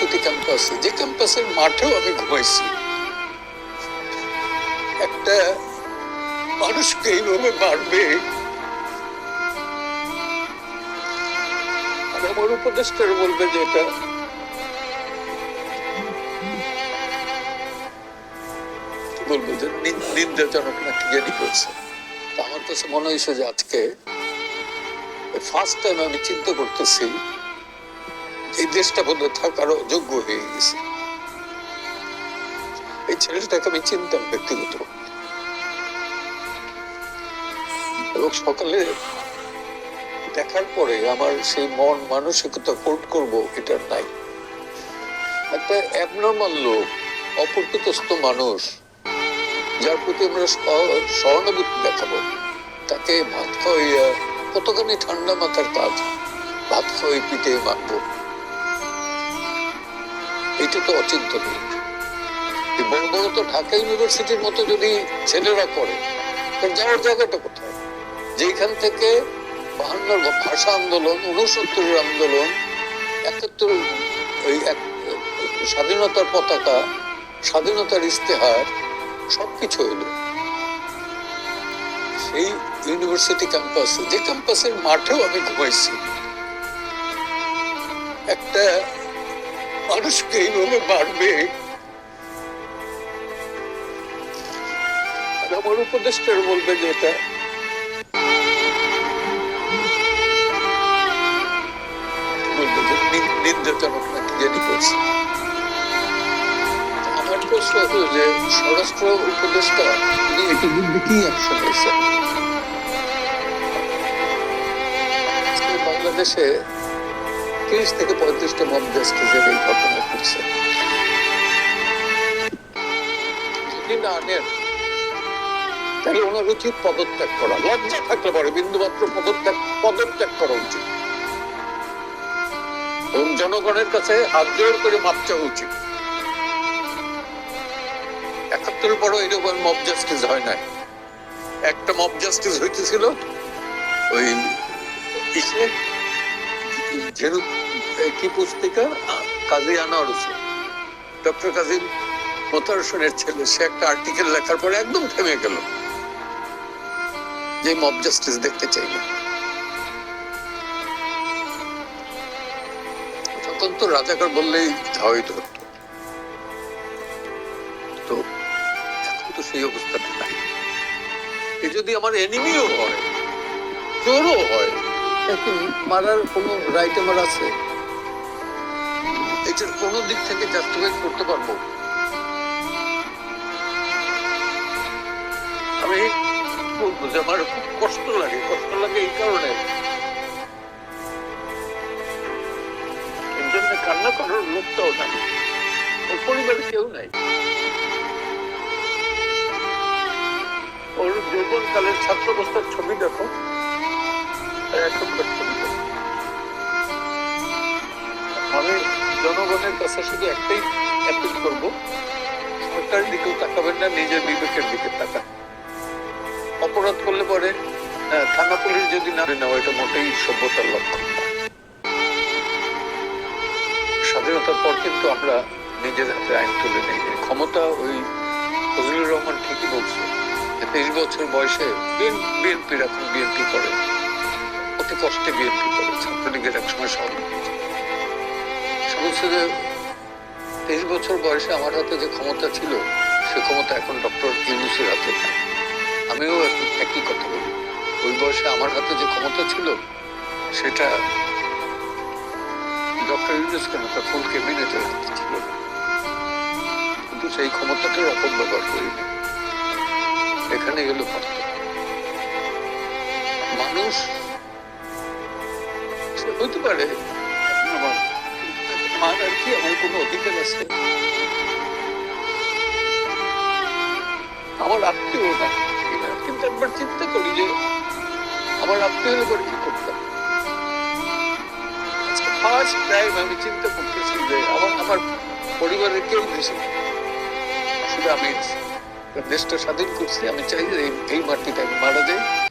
University ক্যাম্পাসে যে ক্যাম্পাসের মাঠেও আমি ঘুমাইছি। একটা মানুষকে এইভাবে মারবে। আমার উপদেষ্টার বলবে যে এটা বলব যে নিন্দাজনক না কি জানি করছে আমার কাছে মনে হয়েছে যে আজকে ফার্স্ট টাইম আমি চিন্তা করতেছি এই দেশটা বোধ থাকার যোগ্য হয়ে গেছে। এই ছেলেটাকে আমি চিনতাম ব্যক্তিগত। এবং সকালে দেখার পরে আমার সেই মন মানসিকতা পোর্ট করব, এটা নাই। একটা অ্যাবনর্মাল লোক, অপরিচিতস্থ মানুষ, যার প্রতি আমরা সহ- সহানুভূতি দেখাবো। তাকে ভাত খাওয়াইয়া কতখানি ঠান্ডা মাথার কাজ, ভাত খাওয়াই পিঠে মাখবো। এটা তো অচিন্তনীয় বড় বড় তো ঢাকা ইউনিভার্সিটির মতো যদি ছেলেরা করে যাওয়ার জায়গাটা কোথায়? যেখান থেকে ভাষা আন্দোলন উনসত্তরের আন্দোলন একাত্তর ওই এক- স্বাধীনতার পতাকা, স্বাধীনতার ইস্তেহার সবকিছু হইল সেই ইউনিভার্সিটি ক্যাম্পাস, যে ক্যাম্পাসের মাঠেও আমি ঘুমাইছি, একটা মানুষকে এইভাবে মারবে। আমার উপদেষ্টার বলবে যে এটা বলবে যে আমার যে স্বরাষ্ট্র উপদেষ্টা বাংলাদেশে তিরিশ থেকে পঁয়ত্রিশটা মব জাস্টিসের এই ঘটনা ঘটছে? তাহলে ওনার উচিত পদত্যাগ করা। লজ্জা থাকলে পরে, বিন্দুমাত্র পদত্যাগ পদত্যাগ করা উচিত। এবং জনগণের কাছে হাত জোর করে মাপ উচিত। একাত্তর পরও এরকম মব জাস্টিস হয় নাই। একটা মব জাস্টিস হইতেছিল, ওই কি পুস্তিকা? কাজী ডক্টর কাজী ছেলে, সে একটা আর্টিকেল লেখার পরে একদম থেমে গেল। যে মব জাস্টিস দেখতে চাই না। তখন তো রাজাকার বললেই ধাওয়াই ধরত। তো এখন তো সেই অবস্থাটা নাই। এ যদি আমার এনিমিও হয়, চোরও হয় তাকে মারার কোনো রাইট আমার আছে? এটার কোন দিক থেকে জাস্টিফাই করতে পারব? আমি বলব যে আমার খুব কষ্ট লাগে কষ্ট লাগে এই কারণে। এর কান্না করার লোকটাও নাই, ওর পরিবারে কেউ নাই। ওর যৌবন কালের ছাত্র অবস্থার ছবি দেখো। আমি জনগণের কাছে শুধু একটাই অ্যাপিল করব, সরকারের দিকেও তাকাবেন না, নিজের বিবেকের দিকে তাকান। অপরাধ করলে পরে থানা পুলিশ যদি না নেওয়া এটা মোটেই সভ্যতার লক্ষণ স্বাধীনতার পর কিন্তু আমরা নিজের হাতে আইন তুলে নেই। ক্ষমতা ওই ফজলুর রহমান ঠিকই বলছে তেইশ বছর বয়সে বিএনপির এখন বিএনপি করে। অতি কষ্টে বিএনপি করে ছাত্রলীগের একসময় সভাপতি ছিল। সে যে তেইশ বছর বয়সে আমার হাতে যে ক্ষমতা ছিল, সে ক্ষমতা এখন ডক্টর ইউনুসের হাতে আমিও একই কথা বলি। ওই বয়সে আমার হাতে যে ক্ষমতা ছিল, সেটা ডক্টর ইউনুস কেন তার ফুল ক্যাবিনেটের হাতে ছিল কিন্তু সেই ক্ষমতাটার অপব্যবহার করিনি। এখানে গেল মানুষ সে হইতে পারে। আমার মারার কি, আমার কোনো অধিকার আছে? আমার আত্মীয় না। কিন্তু একবার চিন্তা করি যে আমার আত্মীয় হলে পরে কি করতাম? ফার্স্ট টাইম আমি চিন্তা করতেছি যে আমার আমার পরিবারের কেউ দেশে। শুধু আমি দেশটা স্বাধীন করছি। আমি চাই যে এই- এই মাটিতে আমি মারা যাই।